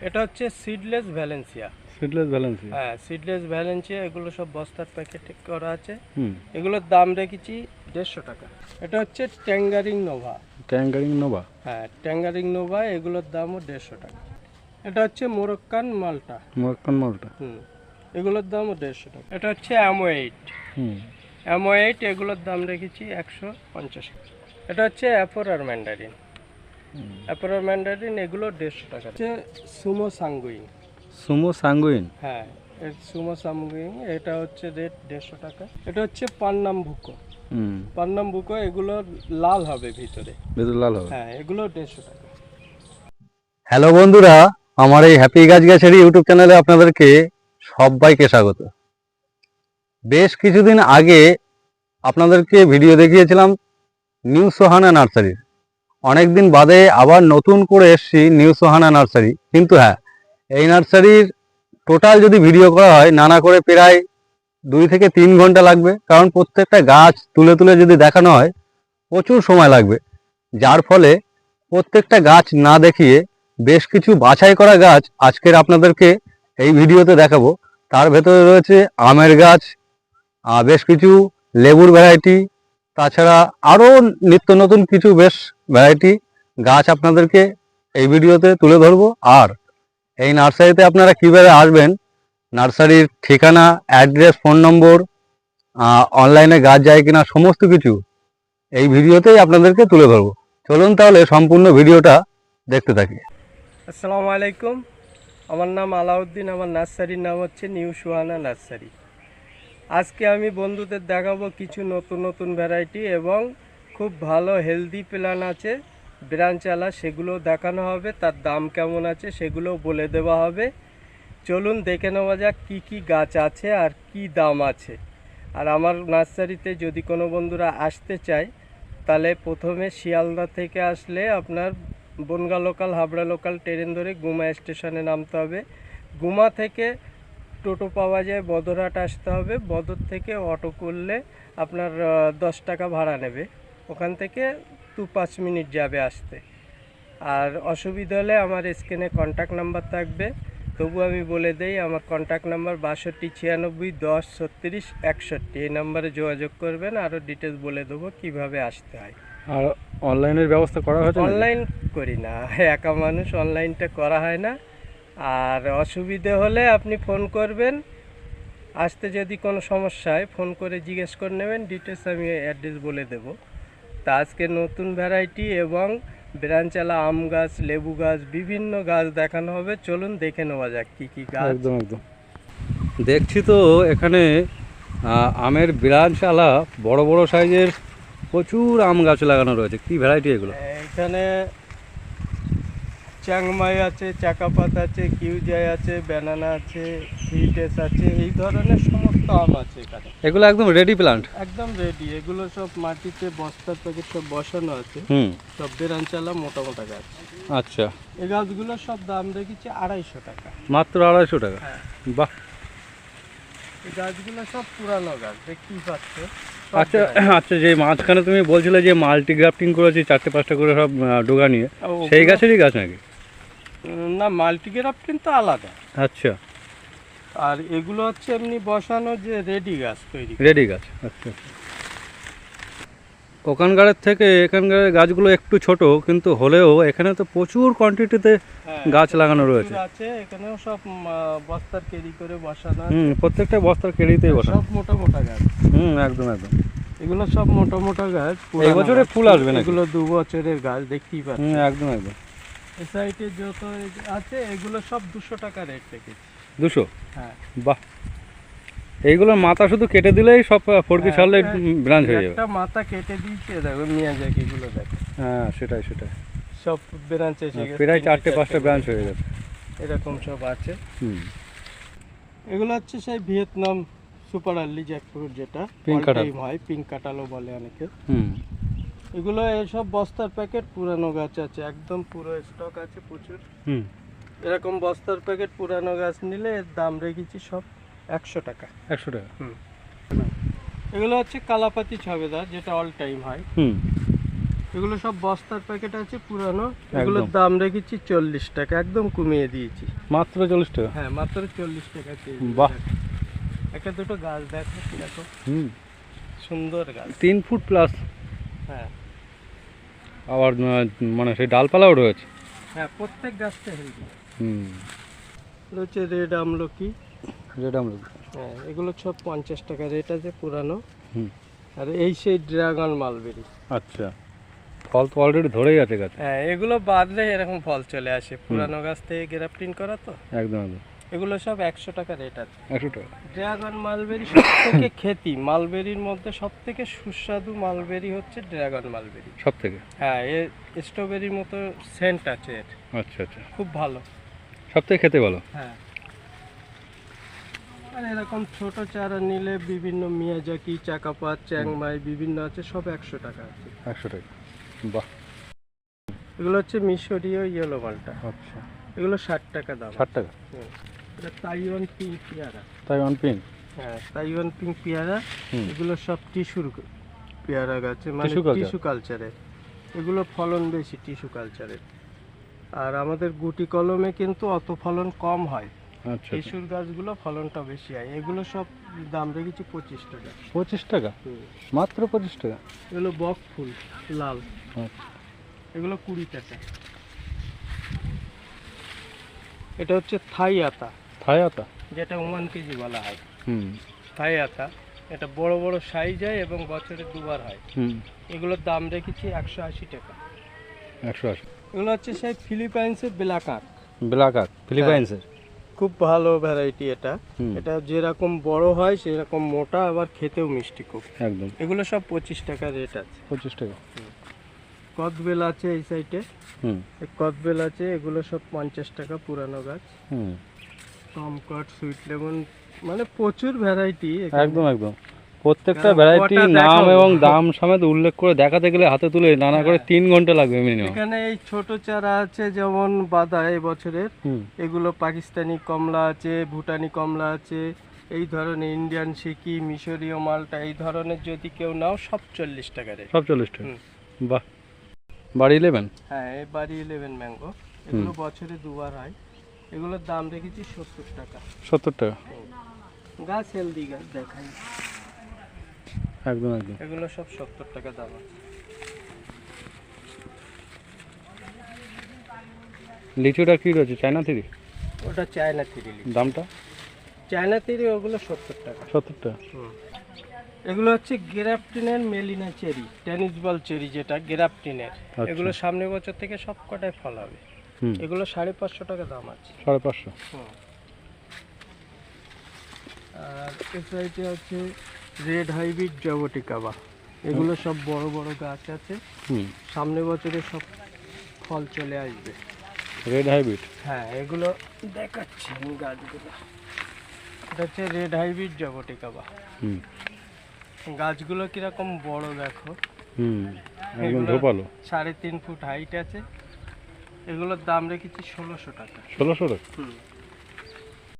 এটা হচ্ছে seedless Valencia seedless balance হ্যাঁ সিডলেস ভ্যালেন্সিয়া এগুলো সব বস্তার প্যাকেট করা আছে। হুম। এগুলোর দাম রেখেছি দেড়শো টাকা। এটা হচ্ছে ট্যাঙ্গারিং নোভা ট্যাঙ্গারিং নোভা হ্যাঁ ট্যাঙ্গারিং নোভা এগুলোর দামও দেড়শো টাকা। এটা হচ্ছে মোরক্কান মালটা মোরক্কান মালটা হুম এগুলোর দামও দেড়শো টাকা। এটা হচ্ছে অ্যামো এইট হুম। অ্যামো এইট এগুলোর দাম রেখেছি একশো পঞ্চাশ। এটা হচ্ছে অ্যাপোরার ম্যান্ডারিন অ্যাপোরার ম্যান্ডারিন এগুলো দেড়শো টাকা। হচ্ছে সুমো সাঙ্গুইন। সুমো সাঙ্গুইন? হ্যাঁ এর সুমো সামগুইং এটা হচ্ছে রেট দেড়শো টাকা। এটা হচ্ছে পান্নাম হুম। পান্নাম বুকো এগুলো লাল হবে ভিতরে। বেদুর লাল হবে? হ্যাঁ এগুলো দেড়শো টাকা। হ্যালো বন্ধুরা আমার এই হ্যাপি গাছ গাছের ইউটিউব চ্যানেলে আপনাদেরকে সবাইকে স্বাগত। বেশ কিছুদিন আগে আপনাদেরকে ভিডিও দেখিয়েছিলাম নিউ সোহানা নার্সারির। অনেকদিন বাদে আবার নতুন করে এসছি নিউ সোহানা নার্সারি। কিন্তু হ্যাঁ এই নার্সারির টোটাল যদি ভিডিও করা হয়, নানা করে প্রায় দুই থেকে তিন ঘণ্টা লাগবে। কারণ প্রত্যেকটা গাছ তুলে তুলে যদি দেখানো হয়, প্রচুর সময় লাগবে। যার ফলে প্রত্যেকটা গাছ না দেখিয়ে বেশ কিছু বাছাই করা গাছ আজকের আপনাদেরকে এই ভিডিওতে দেখাবো। তার ভেতরে রয়েছে আমের গাছ বেশ কিছু লেবুর ভ্যারাইটি তাছাড়া আরও নিত্য নতুন কিছু বেশ ভ্যারাইটি গাছ আপনাদেরকে এই ভিডিওতে তুলে ধরবো। আর এই নার্সারিতে আপনারা কীভাবে আসবেন, নার্সারির ঠিকানা, অ্যাড্রেস, ফোন নম্বর অনলাইনে গাছ যায় কিনা, সমস্ত কিছু এই ভিডিওতেই আপনাদেরকে তুলে ধরবো। চলুন তাহলে সম্পূর্ণ ভিডিওটা দেখতে থাকি। আসসালামু আলাইকুম। আমার নাম আলাউদ্দিন, আমার নার্সারির নাম হচ্ছে নিউ সুহানা নার্সারি। আজকে আমি বন্ধুদের দেখাবো কিছু নতুন নতুন ভ্যারাইটি এবং খুব ভালো হেলদি প্ল্যান আছে। ব্রাঞ্চালা সেগুলো দেখানো হবে, তার দাম কেমন আছে সেগুলো বলে দেওয়া হবে। চলুন দেখে নেওয়া যাক কী কী গাছ আছে আর কি দাম আছে। আর আমার নার্সারিতে যদি কোনো বন্ধুরা আসতে চায়, তাহলে প্রথমে শিয়ালদা থেকে আসলে আপনার Bangaon local Habra local train ধরে গুমা স্টেশনে নামতে হবে। গুমা থেকে টোটো পাওয়া যায়, বদরহাট আসতে হবে। বদর থেকে অটো করলে আপনার দশ টাকা ভাড়া নেবে। ওখান থেকে দু পাঁচ মিনিট যাবে আসতে। আর অসুবিধা হলে আমার স্ক্রিনে কন্ট্যাক্ট নাম্বার থাকবে। তবু আমি বলে দেই আমার কন্ট্যাক্ট নাম্বার বাষট্টি ছিয়ানব্বই দশ ছত্রিশ একষট্টি। এই নাম্বারে যোগাযোগ করবেন আরও ডিটেলস বলে দেবো কীভাবে আসতে হয়। আর অনলাইনের ব্যবস্থা করা হয়েছে অনলাইন করি না একা মানুষ অনলাইনটা করা হয় না। আর অসুবিধে হলে আপনি ফোন করবেন। আসতে যদি কোনো সমস্যা হয় ফোন করে জিজ্ঞেস করে নেবেন ডিটেলস আমি অ্যাড্রেস বলে দেব। তা আজকে নতুন ভ্যারাইটি এবং ব্রাঞ্চালা আম গাছ লেবু গাছ বিভিন্ন গাছ দেখানো হবে। চলুন দেখে নেওয়া যাক কী কী গাছ। একদম একদম। দেখছি তো এখানে আমের বিরানশালা বড় বড় সাইজের প্রচুর আম গাছ লাগানো রয়েছে। কি ভ্যারাইটি এগুলো? এখানে চ্যাংমাই আছে চাকাপাত আছে কিউজাই আছে ব্যানানা আছে। হিটেস আছে এই ধরনের সমস্ত আম আছে এখানে। এগুলো একদম রেডি প্লান্ট একদম রেডি এগুলো সব মাটিতে বস্তার প্যাকেট সব বসানো আছে। হুম। সব বেরাঞ্চালা মোটা মোটা গাছ। আচ্ছা। এই গাছগুলো সব দাম রেখেছি আড়াইশো টাকা। মাত্র আড়াইশো টাকা? হ্যাঁ। বাহ। এই গাছগুলো সব পুরানো গাছ দেখতেই পাচ্ছ। আচ্ছা আচ্ছা যে মাঝখানে তুমি বলছিলে যে মাল্টি গ্রাফটিং করেছি চারটে পাঁচটা করে সব ডোগা নিয়ে। সেই গাছেরই গাছ নাকি? না মাল্টিগ্রাফ কিন্তু আলাদা। আচ্ছা। আর এগুলো হচ্ছে এমনি বসানো যে রেডি গাছ তৈরি রেডি গাছ আচ্ছা ওখানকারের থেকে এখানকার গাছগুলো একটু ছোট কিন্তু হলেও এখানে তো প্রচুর কোয়ান্টিটিতে হ্যাঁ, গাছ লাগানো রয়েছে। আছে এখানেও সব বস্তার কেরি করে বসানো হুম প্রত্যেকটা বস্তার কেড়িতেই বসা সব মোটা মোটা গাছ। হুম একদম একদম। এগুলো সব মোটা মোটা গাছ এই বছরে ফুল আসবে না এগুলো দু বছরের গাছ দেখতেই পাচ্ছেন। হুম একদম একদম। সাইডে যত আছে এগুলো সব দুশো টাকা রেট রেখেছি। দুশো? হ্যাঁ। বাহ। এইগুলোর মাথা শুধু কেটে দিলেই সব ফোরকি হ্যাঁ, ছাড়লে ব্রাঞ্চ হয়ে যাবে। একটা মাথা কেটে দিয়েছে দেখো মিয়া যাক এগুলো দেখো। হ্যাঁ সেটাই সেটাই। সব ব্রাঞ্চ এসে গেছে প্রায় চারটে পাঁচটা ব্রাঞ্চ হয়ে যাবে। এরকম সব আছে। হুম। এগুলো হচ্ছে সেই ভিয়েতনাম সুপার আর্লি জ্যাকফ্রুট যেটা all কাঁঠাল। হয় পিঙ্ক কাটালো বলে অনেকে। হুম। এগুলো এসব বস্তার প্যাকেট পুরানো গাছ আছে একদম পুরো স্টক আছে প্রচুর। হুম। এরকম বস্তার প্যাকেট পুরানো গাছ নিলে এর দাম রেখেছি সব একশো টাকা। একশো টাকা। হুম। এগুলো হচ্ছে কালাপাতি ছবেদা যেটা অল টাইম হয় হুম। এগুলো সব বস্তার প্যাকেট আছে পুরানো। এগুলোর দাম রেখেছি চল্লিশ টাকা একদম কমিয়ে দিয়েছি। মাত্র চল্লিশ টাকা? হ্যাঁ মাত্র চল্লিশ টাকা বাহ। একটা দুটো গাছ দেখো দেখো। হুম। সুন্দর গাছ। তিন ফুট প্লাস হ্যাঁ। আবার মানে সেই ডালপালাও রয়েছে। হ্যাঁ প্রত্যেক গাছটা হেলদি হুম। হচ্ছে রেড আমলকি। যেটা আমরা হ্যাঁ এগুলো সব পঞ্চাশ টাকা রেট আছে পুরানো। হুম। আর এই সেই ড্রাগন মালবেরি। আচ্ছা। ফল তো অলরেডি ধরেই আছে গাছে। হ্যাঁ এগুলো বাদলে এরকম ফল চলে আসে। পুরানো গাছ থেকে গ্রাফটিং করা তো। একদম একদম। এগুলো সব একশো টাকা রেট আছে। একশো টাকা। ড্রাগন মালবেরি সব থেকে খেতি। মালবেরির মধ্যে সব থেকে সুস্বাদু মালবেরি হচ্ছে ড্রাগন মালবেরি। সব থেকে হ্যাঁ এর স্ট্রবেরির মতো সেন্ট আছে এর। আচ্ছা আচ্ছা। খুব ভালো। সব থেকে খেতে ভালো? হ্যাঁ। আর এরকম ছোট চারা নিলে বিভিন্ন মিয়াজাকি চাকাপাত চ্যাংমাই বিভিন্ন আছে সব একশো টাকা আছে। একশো টাকা। বাহ। এগুলো হচ্ছে মিশরীয় ইয়েলো মালটা। আচ্ছা। এগুলো ষাট টাকা দাম। ষাট টাকা। এটা তাইওয়ান পিঙ্ক পেয়ারা। তাই ওয়ান পিন হ্যাঁ তাইওয়ান পিঙ্ক পেয়ারা। এগুলো সব টিস্যুর পেয়ারা গাছে মানে টিস্যু কালচারের এগুলো ফলন বেশি টিস্যু কালচারের আর আমাদের গুটি কলমে কিন্তু অত ফলন কম হয়। আচ্ছা। আচ্ছা। টিস্যুর গাছগুলো ফলনটা বেশি হয়। এগুলো সব দাম রেখেছি পঁচিশ টাকা। পঁচিশ টাকা? মাত্র পঁচিশ টাকা? এগুলো বক ফুল লাল। আচ্ছা। এগুলো কুড়ি টাকা। এটা হচ্ছে থাই আতা। থাই আতা যেটা ওয়ান কেজি বলা হয়। হুম। থাই আতা এটা বড় বড় সাইজ হয় এবং বছরে দুবার হয়। হুম। এগুলোর দাম রেখেছি একশো আশি টাকা। একশো আশি। এগুলো হচ্ছে সেই ফিলিপাইন্সের ব্ল্যাক বেলাকার ব্ল্যাক আক ফিলিপাইন্সের? খুব ভালো ভ্যারাইটি এটা। এটা যেরকম বড় হয় সেরকম মোটা আবার খেতেও মিষ্টি খুব। একদম। এগুলো সব পঁচিশ টাকা রেট আছে। পঁচিশ টাকা। কদবেল আছে এই সাইডে হুম। কদবেল আছে এগুলো সব পঞ্চাশ টাকা পুরানো গাছ। হুম। টমকট সুইট লেমন মানে প্রচুর ভ্যারাইটি একদম একদম। প্রত্যেকটা ভ্যারাইটি নাম এবং দাম সমেত উল্লেখ করে দেখাতে গেলে হাতে তুলে নানা করে হ্যাঁ। তিন ঘণ্টা লাগবে মিনিমাম এখানে এই ছোট চারা আছে যেমন বাদা এই বছরের এগুলো পাকিস্তানি কমলা আছে ভুটানি কমলা আছে এই ধরনের ইন্ডিয়ান সিকি মিশরীয় মালটা এই ধরনের যদি কেউ নাও সব চল্লিশ টাকা রেট সব চল্লিশ টাকা। বাহ। বাড়ি ইলেভেন হ্যাঁ বাড়ি ইলেভেন ম্যাঙ্গো এগুলো বছরে দুবার হয়। এগুলোর দাম রেখেছি সত্তর টাকা। সত্তর টাকা? গাছ হেলদি গাছ দেখাই। একদম একদম। এগুলো সব সত্তর টাকা দাম। লিচুটা কি রয়েছে চায়না থ্রি? ওটা চায়না থ্রি দামটা? চায়না থ্রি ওগুলো সত্তর টাকা। সত্তর টাকা। এগুলো হচ্ছে গ্রাফটিনের মেলিনা চেরি টেনিস বল চেরি যেটা গ্রাফটিনের। আচ্ছা। এগুলো সামনের বছর থেকে সব কটায় ফল হবে। এগুলো সাড়ে পাঁচশো টাকা দাম আছে। সাড়ে পাঁচশো। আর এ সাইডে আছে রেড হাইব্রিড জবটিকাবা এগুলো সব বড় বড় গাছ আছে। হুম। সামনের বছরে সব ফল চলে আসবে। Red hybrid? হ্যাঁ এগুলো দেখাচ্ছি আমি গাছগুলো। এটা হচ্ছে রেড হাইব্রিড জবটিকাবা হুম। গাছগুলো কীরকম বড় দেখো। হুম একদম সাড়ে তিন ফুট হাইট আছে। এগুলোর দাম রেখেছি ষোলোশো টাকা। ষোলোশো টাকা? হুম।